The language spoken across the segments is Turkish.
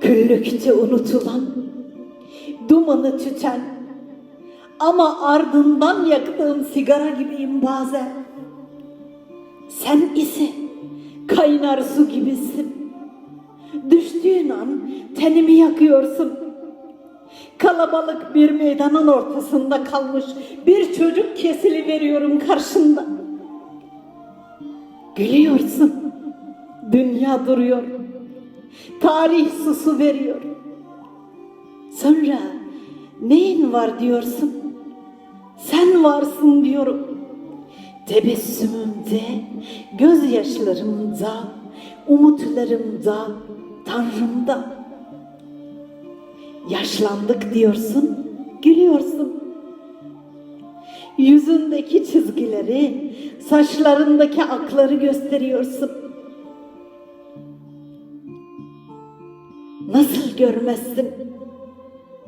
Küllükte unutulan, dumanı tüten ama ardından yaktığım sigara gibiyim bazen. Sen ise kaynar su gibisin. Düştüğün an tenimi yakıyorsun. Kalabalık bir meydanın ortasında kalmış bir çocuk kesili veriyorum karşında. Gülüyorsun. Dünya duruyor. Tarih susu veriyor. Sonra neyin var diyorsun? Sen varsın diyorum. Tebessümümde, gözyaşlarımda, umutlarımda, Tanrımda. Yaşlandık diyorsun, gülüyorsun. Yüzündeki çizgileri, saçlarındaki akları gösteriyorsun. Nasıl görmezsin?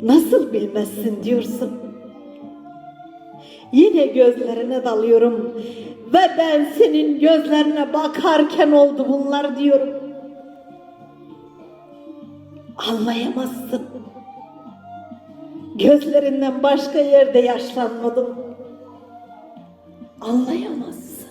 Nasıl bilmezsin diyorsun. Yine gözlerine dalıyorum ve ben senin gözlerine bakarken oldu bunlar diyorum. Anlayamazsın. Gözlerinden başka yerde yaşlanmadım. Anlayamazsın.